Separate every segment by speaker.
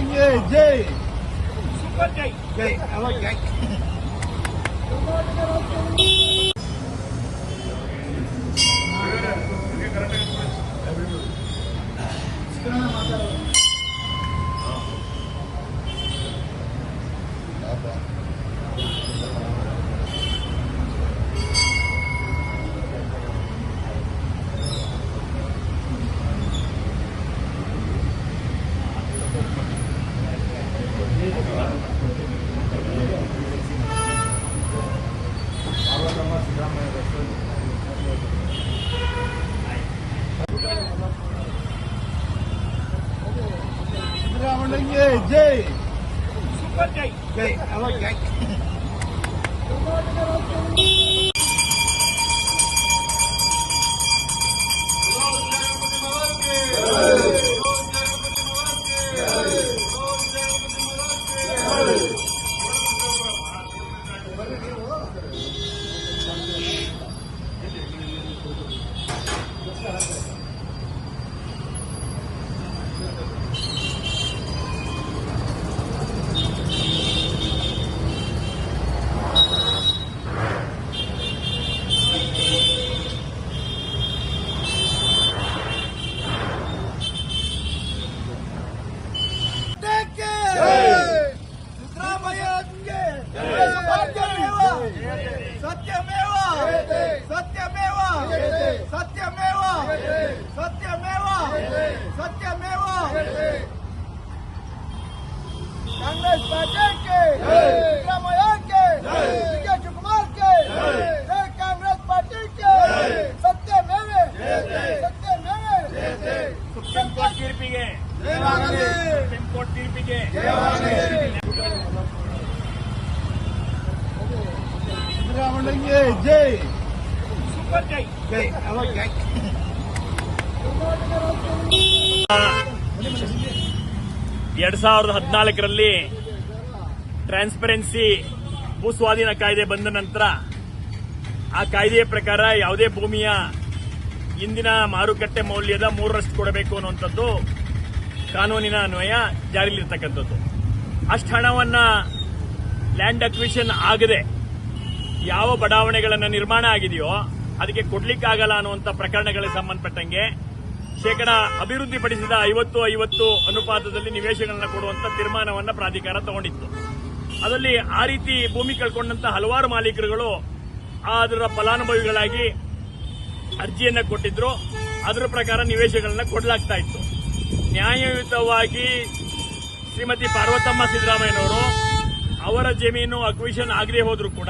Speaker 1: ಸಿದ್ದರಾಮಯ್ಯಗೆ ಜೈ
Speaker 2: super ಜೈ
Speaker 1: ಜೈ ಅವಾಗ ಜೈ ಸಿದ್ದರಾಮಯ್ಯಗೆ ಜೈ
Speaker 2: super ಜೈ
Speaker 1: ಜೈ ಅವಾಗ ಜೈ ಸಿದ್ದರಾಮಯ್ಯಗೆ ಸತ್ಯಮೇವ सत्यमेव सत्यमेव सत्यमेव
Speaker 2: ಎರಡ್ ಸಾವಿರದ ಹದಿನಾಲ್ಕರಲ್ಲಿ ಟ್ರಾನ್ಸ್ಪರೆನ್ಸಿ ಭೂ ಸ್ವಾಧೀನ ಕಾಯ್ದೆ ಬಂದ ನಂತರ ಆ ಕಾಯ್ದೆಯ ಪ್ರಕಾರ ಯಾವುದೇ ಭೂಮಿಯ ಇಂದಿನ ಮಾರುಕಟ್ಟೆ ಮೌಲ್ಯದ ಮೂರರಷ್ಟು ಕೊಡಬೇಕು ಅನ್ನುವಂಥದ್ದು ಕಾನೂನಿನ ಅನ್ವಯ ಜಾರಿಯಲ್ಲಿರ್ತಕ್ಕಂಥದ್ದು. ಅಷ್ಟು ಹಣವನ್ನ ಲ್ಯಾಂಡ್ ಅಕ್ವಿಷನ್ ಆಗದೆ ಯಾವ ಬಡಾವಣೆಗಳನ್ನು ನಿರ್ಮಾಣ ಆಗಿದೆಯೋ ಅದಕ್ಕೆ ಕೊಡ್ಲಿಕ್ಕಾಗಲ್ಲ ಅನ್ನುವಂಥ ಪ್ರಕರಣಗಳಿಗೆ ಸಂಬಂಧಪಟ್ಟಂಗೆ ಶೇಕಡ ಅಭಿವೃದ್ಧಿಪಡಿಸಿದ ಐವತ್ತು ಐವತ್ತು ಅನುಪಾತದಲ್ಲಿ ನಿವೇಶನಗಳನ್ನು ಕೊಡುವಂತ ತೀರ್ಮಾನವನ್ನು ಪ್ರಾಧಿಕಾರ ತಗೊಂಡಿತ್ತು. ಅದರಲ್ಲಿ ಆ ರೀತಿ ಭೂಮಿ ಕಳ್ಕೊಂಡಂತ ಹಲವಾರು ಮಾಲೀಕರುಗಳು ಅದರ ಫಲಾನುಭವಿಗಳಾಗಿ ಅರ್ಜಿಯನ್ನು ಕೊಟ್ಟಿದ್ರು. ಅದರ ಪ್ರಕಾರ ನಿವೇಶಗಳನ್ನ ಕೊಡಲಾಗ್ತಾ ಇತ್ತು. ನ್ಯಾಯಯುತವಾಗಿ ಶ್ರೀಮತಿ ಪಾರ್ವತಮ್ಮ ಸಿದ್ದರಾಮಯ್ಯನವರು ಅವರ ಜಮೀನು ಅಕ್ವಿಷನ್ ಆಗದೆ ಹೋದರೂ ಕೂಡ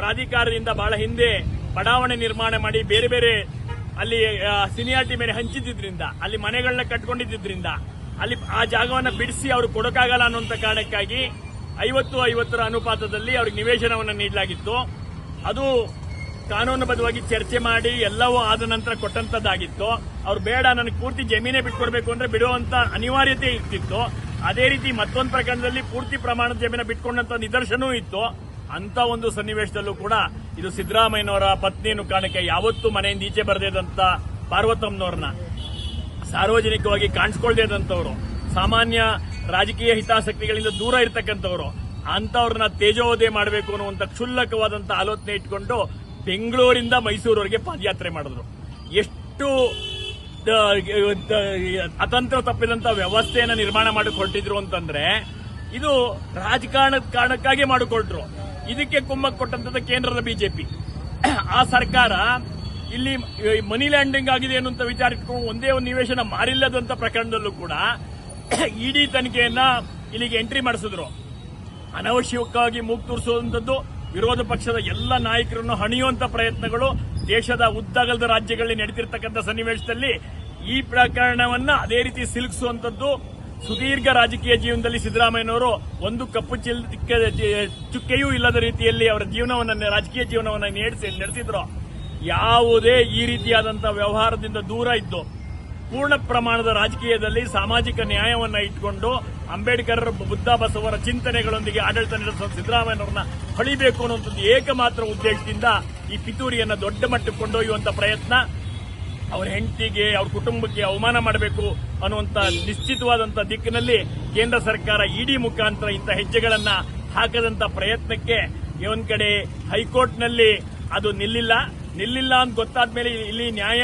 Speaker 2: ಪ್ರಾಧಿಕಾರದಿಂದ ಬಹಳ ಹಿಂದೆ ಬಡಾವಣೆ ನಿರ್ಮಾಣ ಮಾಡಿ ಬೇರೆ ಬೇರೆ ಅಲ್ಲಿ ಸಿನಿಯಾರಿಟಿ ಮೇಲೆ ಹಂಚಿದ್ರಿಂದ ಅಲ್ಲಿ ಮನೆಗಳನ್ನ ಕಟ್ಕೊಂಡಿದ್ದರಿಂದ ಅಲ್ಲಿ ಆ ಜಾಗವನ್ನು ಬಿಡಿಸಿ ಅವರು ಕೊಡೋಕ್ಕಾಗಲ್ಲ ಅನ್ನುವಂಥ ಕಾರಣಕ್ಕಾಗಿ ಐವತ್ತು, ಐವತ್ತರ ಅನುಪಾತದಲ್ಲಿ ಅವ್ರಿಗೆ ನಿವೇಶನವನ್ನು ನೀಡಲಾಗಿತ್ತು. ಅದು ಕಾನೂನುಬದ್ಧವಾಗಿ ಚರ್ಚೆ ಮಾಡಿ ಎಲ್ಲವೂ ಆದ ನಂತರ ಕೊಟ್ಟಂತದ್ದಾಗಿತ್ತು. ಅವ್ರು ಬೇಡ, ನನಗೆ ಪೂರ್ತಿ ಜಮೀನೇ ಬಿಟ್ಕೊಡ್ಬೇಕು ಅಂದ್ರೆ ಬಿಡುವಂತ ಅನಿವಾರ್ಯತೆ ಇರ್ತಿತ್ತು. ಅದೇ ರೀತಿ ಮತ್ತೊಂದು ಪ್ರಕರಣದಲ್ಲಿ ಪೂರ್ತಿ ಪ್ರಮಾಣದ ಜಮೀನ ಬಿಟ್ಕೊಂಡಂತ ನಿದರ್ಶನವೂ ಇತ್ತು. ಅಂತ ಒಂದು ಸನ್ನಿವೇಶದಲ್ಲೂ ಕೂಡ ಇದು ಸಿದ್ದರಾಮಯ್ಯನವರ ಪತ್ನಿಯನ್ನು ಕಾರಣಕ್ಕೆ ಯಾವತ್ತೂ ಮನೆಯಿಂದ ಈಚೆ ಬರದೇದಂತ ಪಾರ್ವತಮ್ಮನವ್ರನ್ನ. ಸಾರ್ವಜನಿಕವಾಗಿ ಕಾಣಿಸ್ಕೊಳ್ದೇದಂತವ್ರು ಸಾಮಾನ್ಯ ರಾಜಕೀಯ ಹಿತಾಸಕ್ತಿಗಳಿಂದ ದೂರ ಇರತಕ್ಕಂಥವ್ರು. ಅಂತವ್ರನ್ನ ತೇಜೋವಧೆ ಮಾಡಬೇಕು ಅನ್ನುವಂಥ ಕ್ಷುಲ್ಲಕವಾದಂಥ ಆಲೋಚನೆ ಇಟ್ಕೊಂಡು ಬೆಂಗಳೂರಿಂದ ಮೈಸೂರವರೆಗೆ ಪಾದಯಾತ್ರೆ ಮಾಡಿದ್ರು. ಎಷ್ಟು ಅತಂತ್ರ ತಪ್ಪಿದಂತ ವ್ಯವಸ್ಥೆಯನ್ನು ನಿರ್ಮಾಣ ಮಾಡಕ್ಕೆ ಹೊರಟಿದ್ರು ಅಂತಂದ್ರೆ, ಇದು ರಾಜಕಾರಣದ ಕಾರಣಕ್ಕಾಗಿ ಮಾಡಿಕೊಟ್ರು. ಇದಕ್ಕೆ ಕುಮ್ಮಕ್ ಕೊಟ್ಟಂತದ್ದು ಕೇಂದ್ರದ ಬಿಜೆಪಿ. ಆ ಸರ್ಕಾರ ಇಲ್ಲಿ ಮನಿ ಲ್ಯಾಂಡಿಂಗ್ ಆಗಿದೆ ಅನ್ನುವಂತ ವಿಚಾರ ಇಟ್ಕೊಂಡು ಒಂದೇ ಒಂದು ನಿವೇಶನ ಮಾರಿಲ್ಲದಂತ ಪ್ರಕರಣದಲ್ಲೂ ಕೂಡ ಇಡಿ ತನಿಖೆಯನ್ನ ಇಲ್ಲಿಗೆ ಎಂಟ್ರಿ ಮಾಡಿಸಿದ್ರು. ಅನವಶ್ಯಕವಾಗಿ ಮೂಗ್ ತೋರಿಸುವಂತದ್ದು ವಿರೋಧ ಪಕ್ಷದ ಎಲ್ಲ ನಾಯಕರನ್ನು ಹಣಿಯುವಂತ ಪ್ರಯತ್ನಗಳು ದೇಶದ ಉದ್ದಗಲದ ರಾಜ್ಯಗಳಲ್ಲಿ ನಡೆದಿರ್ತಕ್ಕಂಥ ಸನ್ನಿವೇಶದಲ್ಲಿ ಈ ಪ್ರಕರಣವನ್ನ ಅದೇ ರೀತಿ ಸಿಲುಕಿಸುವಂತದ್ದು ಸುದೀರ್ಘ ರಾಜಕೀಯ ಜೀವನದಲ್ಲಿ ಸಿದ್ದರಾಮಯ್ಯನವರು ಒಂದು ಕಪ್ಪು ಚಿಲ್- ಚುಕ್ಕೆಯೂ ಇಲ್ಲದ ರೀತಿಯಲ್ಲಿ ಅವರ ಜೀವನವನ್ನ ರಾಜಕೀಯ ಜೀವನವನ್ನ ನಡೆಸಿ, ನಡೆಸಿದ್ರು. ಯಾವುದೇ ಈ ರೀತಿಯಾದಂತಹ ವ್ಯವಹಾರದಿಂದ ದೂರ ಇದ್ದು, ಪೂರ್ಣ ಪ್ರಮಾಣದ ರಾಜಕೀಯದಲ್ಲಿ ಸಾಮಾಜಿಕ ನ್ಯಾಯವನ್ನ ಇಟ್ಕೊಂಡು ಅಂಬೇಡ್ಕರ್, ಬುದ್ಧ ಬಸವರ ಚಿಂತನೆಗಳೊಂದಿಗೆ ಆಡಳಿತ ನಡೆಸುವ ಸಿದ್ದರಾಮಯ್ಯನವರನ್ನ ಹೊಳಿಬೇಕು ಅನ್ನುವಂಥದ್ದು ಏಕಮಾತ್ರ ಉದ್ದೇಶದಿಂದ ಈ ಪಿತೂರಿಯನ್ನು ದೊಡ್ಡ ಮಟ್ಟಕ್ಕೆ ಕೊಂಡೊಯ್ಯುವಂತ ಪ್ರಯತ್ನ ಅವ್ರ ಹೆಂಡತಿಗೆ, ಅವ್ರ ಕುಟುಂಬಕ್ಕೆ ಅವಮಾನ ಮಾಡಬೇಕು ಅನ್ನುವಂತ ನಿಶ್ಚಿತವಾದಂತ ದಿಕ್ಕಿನಲ್ಲಿ ಕೇಂದ್ರ ಸರ್ಕಾರ ಇಡಿ ಮುಖಾಂತರ ಇಂಥ ಹೆಜ್ಜೆಗಳನ್ನ ಹಾಕದಂತ ಪ್ರಯತ್ನಕ್ಕೆ ಒಂದ್ ಕಡೆ ಹೈಕೋರ್ಟ್ನಲ್ಲಿ ಅದು ನಿಲ್ಲಿಲ್ಲ. ನಿಲ್ಲಿಲ್ಲ ಅಂತ ಗೊತ್ತಾದ ಮೇಲೆ ಇಲ್ಲಿ ನ್ಯಾಯ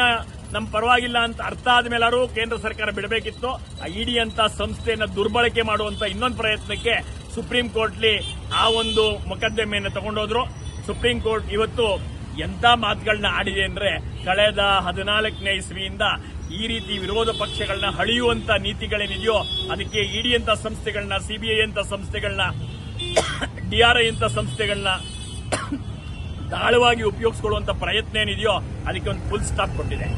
Speaker 2: ನಮ್ಮ ಪರವಾಗಿಲ್ಲ ಅಂತ ಅರ್ಥ ಆದ್ಮೇಲಾರು ಕೇಂದ್ರ ಸರ್ಕಾರ ಬಿಡಬೇಕಿತ್ತು. ಆ ಇಡಿ ಅಂತ ಸಂಸ್ಥೆಯನ್ನ ದುರ್ಬಳಕೆ ಮಾಡುವಂತ ಇನ್ನೊಂದು ಪ್ರಯತ್ನಕ್ಕೆ ಸುಪ್ರೀಂ ಕೋರ್ಟ್ಲಿ ಆ ಒಂದು ಮೊಕದ್ದಮೆಯನ್ನು ತಗೊಂಡೋದ್ರು. ಸುಪ್ರೀಂ ಕೋರ್ಟ್ ಇವತ್ತು ಎಂತ ಮಾತುಗಳನ್ನ ಆಡಿದೆ ಅಂದರೆ ಕಳೆದ ಹದಿನಾಲ್ಕನೇ ಇಸ್ವಿಯಿಂದ ಈ ರೀತಿ ವಿರೋಧ ಪಕ್ಷಗಳನ್ನ ಹಳಿಯುವಂತ ನೀತಿಗಳೇನಿದೆಯೋ ಅದಕ್ಕೆ ಇಡಿ ಅಂತ ಸಂಸ್ಥೆಗಳನ್ನ, ಸಿಬಿಐ ಅಂತ ಸಂಸ್ಥೆಗಳನ್ನ ಡಿಆರ್ಐ ಅಂತ ಸಂಸ್ಥೆಗಳನ್ನ ದಾಳವಾಗಿ ಉಪಯೋಗಿಸ್ಕೊಳ್ಳುವಂತ ಪ್ರಯತ್ನ ಏನಿದೆಯೋ ಅದಕ್ಕೆ ಒಂದು ಫುಲ್ ಸ್ಟಾಪ್ ಕೊಟ್ಟಿದೆ.